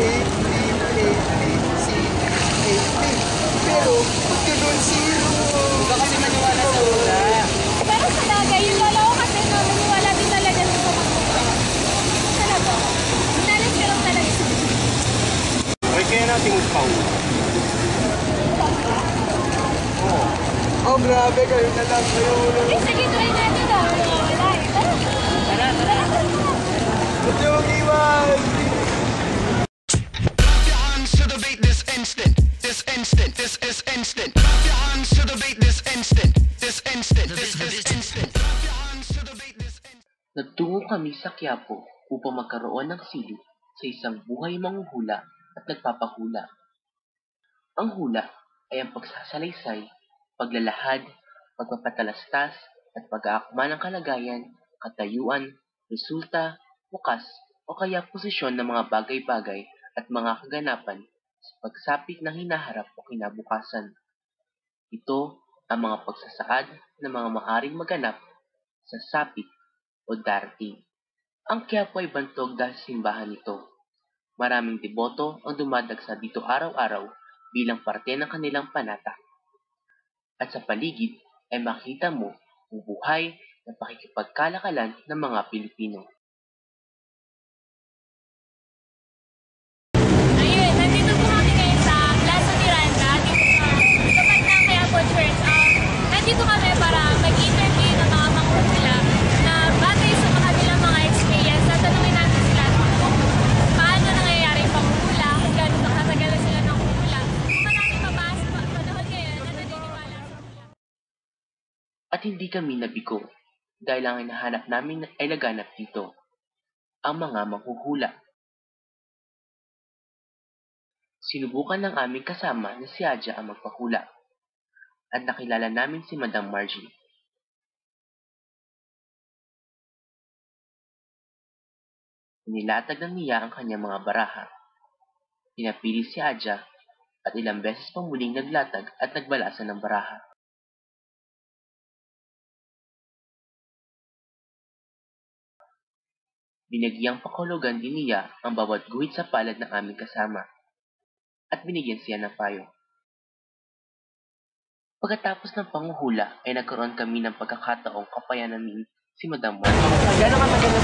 Pero, pag ganun, zero. Huwag ka kasi maniwala. Pero sa bagay, yung lola kasi naniniwala din talaga sa mga Talaga. Knowledge ko lang talaga sa Okay, kaya natin pang. Oh, grabe kayo na lang. Kayo na kami sa Quiapo upang magkaroon ng silid sa isang buhay manghuhula at nagpapahula. Ang hula ay ang pagsasalaysay, paglalahad, pagpapatalastas at pag-aakma ng kalagayan, katayuan, resulta, wakas o kaya posisyon ng mga bagay-bagay at mga kaganapan sa pagsapit ng hinaharap o kinabukasan. Ito ang mga pagsasaad ng mga maaring maganap sa sapit o darating. Ang Quiapo ay bantog dahil simbahan nito. Maraming deboto ang dumadagsa dito araw-araw bilang parte ng kanilang panata. At sa paligid ay makita mo ang buhay na pakikipagkalakalan ng mga Pilipino. At hindi kami nabigo dahil ang hinahanap namin ay laganap dito, ang mga manghuhula. Sinubukan ng aming kasama na si Adja ang magpahula at nakilala namin si Madam Margie. Nilatag ng niya ang kanyang mga baraha. Pinapili si Adja at ilang beses pang muling naglatag at nagbalasan ng baraha. Binagyang pakulugan din niya ang bawat guhit sa palad ng aming kasama at binigyan siya ng payo. Pagkatapos ng panguhula ay nagkaroon kami ng pagkakataong kapayanan si Madam Juan. Gano'ng katagal na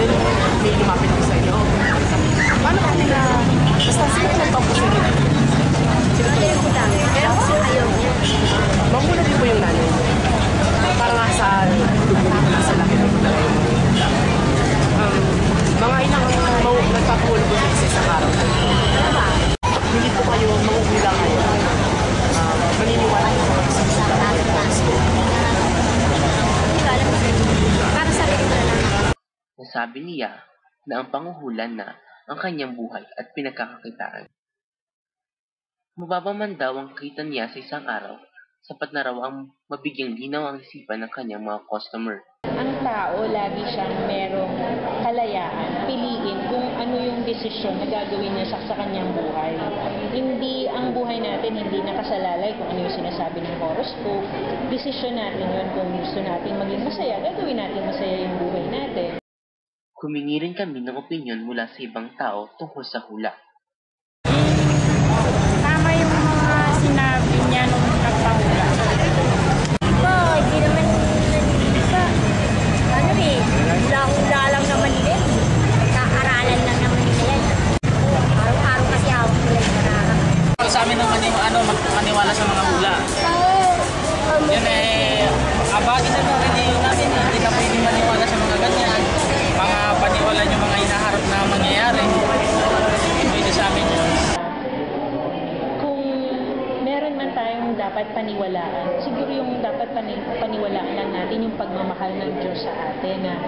Then, may lumapit ko sa inyo. Paano kami na... Basta sino po ang po sa inyo? Sino po yung Mamuna din po yung nanay. Para nga sa nasa laki ng nanay. Um, mga ilang mau nagpapuhul po sa isa sa araw. Hindi po kayo manguhula kayo. Uh, maniniwala ko sa sa. Nasabi niya na ang panguhulan na ang kanyang buhay at pinagkakakitaan. Mababa man daw ang kita niya sa isang araw, sapat na raw ang mabigyang linaw ang isipan ng kanyang mga customer. ang tao lagi siyang merong kalayaan, piliin kung ano yung desisyon na gagawin niya sa, kanyang buhay. Hindi, ang buhay natin hindi nakasalalay kung ano yung sinasabi ng horoscope. Desisyon natin yun kung gusto natin maging masaya, gagawin natin masaya yung buhay natin. Humingi rin kami ng opinyon mula sa ibang tao tungkol sa hula. Tama yung mga sinabi niya nung nagpahula. Po, hindi naman pa. Ano eh, hula-hula lang naman nila. eh. Kaaralan lang naman nila. yan. Araw-araw kasi hawak nila yung narara. Sa amin naman yung ano, magpaniwala sa mga hula. Yun eh, abagin na rin yung natin. eh. Pagmamahal ng Diyos sa atin na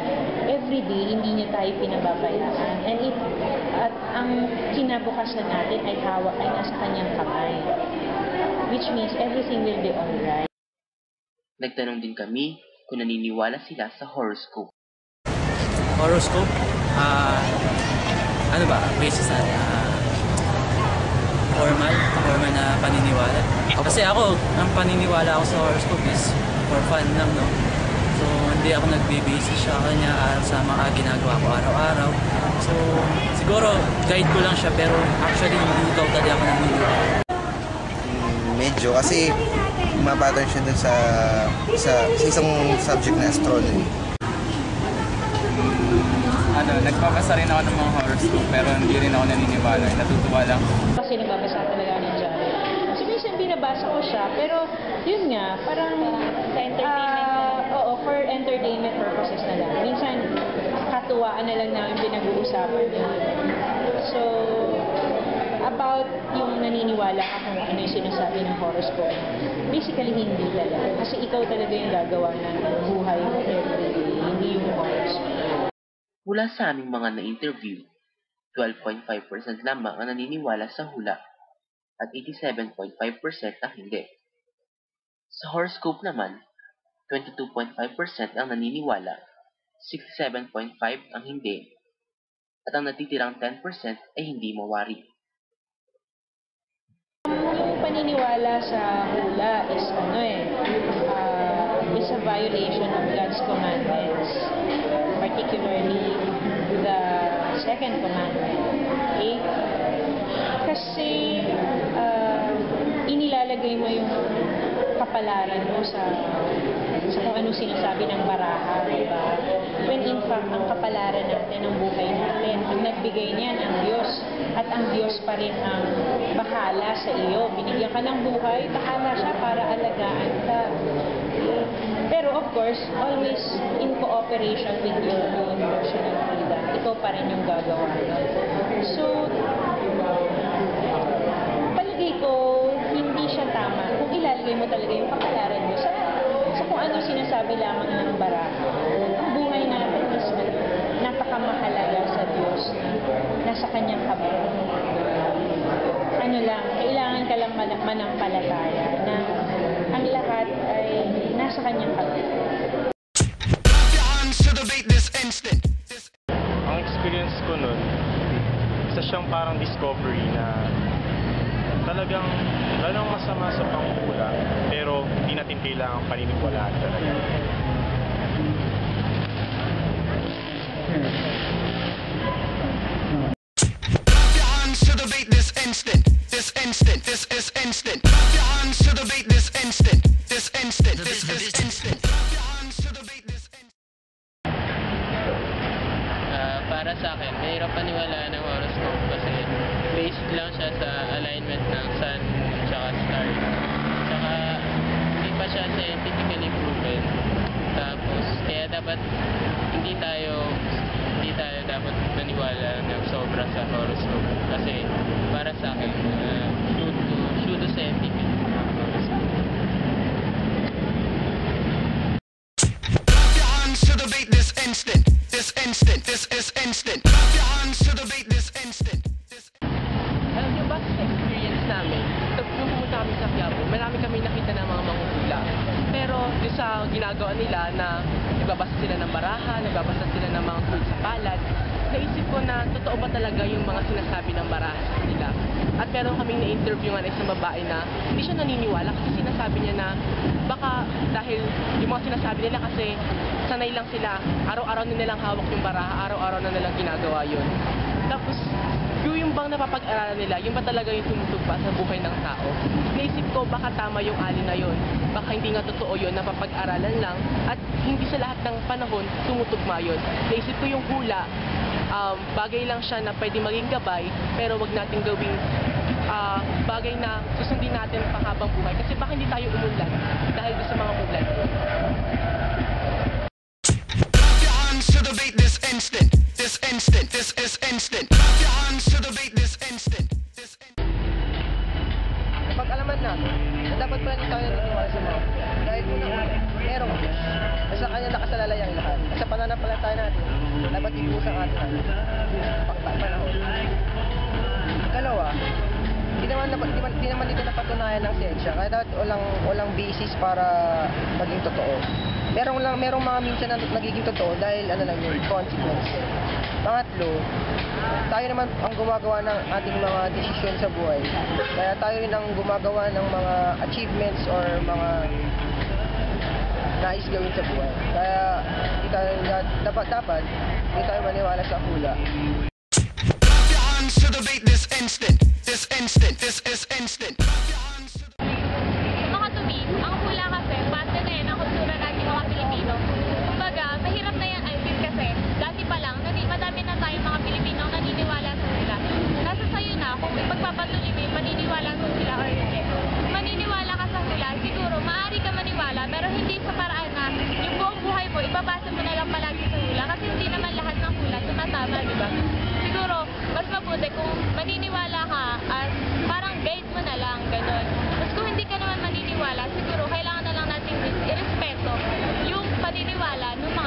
everyday hindi niya tayo pinababayaan. And it, at ang kinabukasan natin ay hawak ay nasa kanyang kamay. Which means everything will be alright. Nagtanong din kami kung naniniwala sila sa horoscope. Horoscope? Ah, ano ba? Basis sa... ah, normal, normal na paniniwala. Kasi ako, ang paniniwala ako sa horoscope is for fun lang, no? Hindi ako nagbibisi sa kanya araw sa mga ginagawa ko araw-araw. So, siguro, guide ko lang siya, pero actually, hindi totally ako naniniwala. Medyo kasi mapattern siya dun sa, sa, sa isang subject na astronomy. ano, nagpapasa rin ako ng mga horoscope pero hindi rin ako naniniwala. Natutuwa lang. Kasi nagbabasa talaga ng diary. So, minsan binabasa ko siya, pero yun nga, parang... Sa entertainment ah, for entertainment purposes na lang. Minsan, katuwaan na lang namin pinag-uusapan. So, about yung naniniwala ka kung ano yung sinasabi ng horoscope, basically hindi talaga. Kasi ikaw talaga yung gagawa ng buhay mo everyday, hindi yung horoscope. Mula sa aming mga na-interview, 12.5% lamang ang naniniwala sa hula at 87.5% ang hindi. Sa horoscope naman, 22.5% ang naniniwala, 67.5% ang hindi, at ang natitirang 10% ay hindi mawari. Yung paniniwala sa hula is ano eh, uh, is a violation of God's commandments. Particularly the second commandment. Okay? Kasi uh, inilalagay mo yung kapalaran mo sa anong sinasabi ng baraha, di ba? When in fact, ang kapalaran natin, ang buhay natin, ang nagbigay niyan ang Diyos. At ang Diyos pa rin ang bahala sa iyo. Binigyan ka ng buhay, bahala siya para alagaan ka. Pero of course, always in cooperation with your own personal freedom. Ikaw pa rin yung gagawa nun. So, palagay ko, hindi siya tama kung ilalagay mo talaga yung kapalaran mo sa, sa kung sinasabi lamang ng baraha. Ang buhay natin is napakamahalaga sa Diyos na nasa kanyang kamay. Ano lang, kailangan ka lang man- manampalataya na ang lahat ay nasa kanyang kamay. Ang experience ko nun, isa siyang parang discovery na talagang walang masama sa panghula pero hindi natin kailangan paniniwalaan talaga. Clap your hands to the beat this instant. This instant. This is instant. Clap your hands to the beat this instant. This instant. This is instant. Clap your hands to the beat this instant. Ah, para sa akin, mahirap paniwalaan ng horoscope kasi based lang siya sa alignment ng sun tsaka stars. Tsaka hindi pa siya scientifically proven. Tapos, kaya dapat hindi tayo hindi tayo dapat maniwala ng sobra sa horoscope kasi para sa akin uh, pseudo, pseudo scientific this instant. This instant. This is instant. Clap your hands to the beat this marami kami nakita ng mga manguhula. Pero yung sa ginagawa nila na nagbabasa sila ng baraha, nagbabasa sila ng mga tools sa palad, naisip ko na totoo ba talaga yung mga sinasabi ng baraha sa kanila. At meron kaming na-interview nga isang babae na hindi siya naniniwala kasi sinasabi niya na baka dahil yung mga sinasabi nila kasi sanay lang sila, araw-araw na nilang hawak yung baraha, araw-araw na nilang ginagawa yun. Tapos, yung, yung bang napapag-aralan nila, yung ba talaga yung tumutugpa sa buhay ng tao? Naisip ko, baka tama yung alin na yun. Baka hindi nga totoo yun, napapag-aralan lang. At hindi sa lahat ng panahon, tumutugma yun. Naisip ko yung hula, um, bagay lang siya na pwede maging gabay, pero wag natin gawing ah, bagay na susundin natin panghabang buhay. Kasi baka hindi tayo umunlad dahil sa mga instant. This instant. This is instant. Rin tayo naniniwala sa mga dahil una, merong Diyos na sa kanya nakasalalay ang lahat. At sa pananampalataya natin, dapat ibuhos ang ating ano, pakta panahon. Dalawa, di naman, di, man, di naman dito napatunayan ng siyensya. Kaya dapat walang, walang basis para maging totoo. Merong lang, merong mga minsan na nagiging totoo dahil ano lang yun, consequence. Pangatlo, tayo naman ang gumagawa ng ating mga desisyon sa buhay. Kaya tayo rin ang gumagawa ng mga achievements or mga nais gawin sa buhay. Kaya hindi tayo, dapat dapat hindi tayo maniwala sa hula. Clap your hands to the beat this instant. This instant. This is instant. Mga tubi, ang hula kasi, parte na yan ang kultura natin mga Pilipino. Kumbaga, mahirap na yan, I mean kasi, dati pa lang, nani, madami na tayong mga Pilipino ang naniniwala sa hula. Nasa sayo yung maniniwala sa hula or hindi. Maniniwala ka sa hula, siguro, maaari ka maniwala, pero hindi sa paraan na yung buong buhay mo, ipabasa mo na lang palagi sa hula. Kasi hindi naman lahat ng hula tumatama, di ba? Siguro, mas mabuti kung maniniwala ka at parang guide mo na lang, ganun. Tapos kung hindi ka naman maniniwala, siguro kailangan na lang natin irespeto yung paniniwala ng mga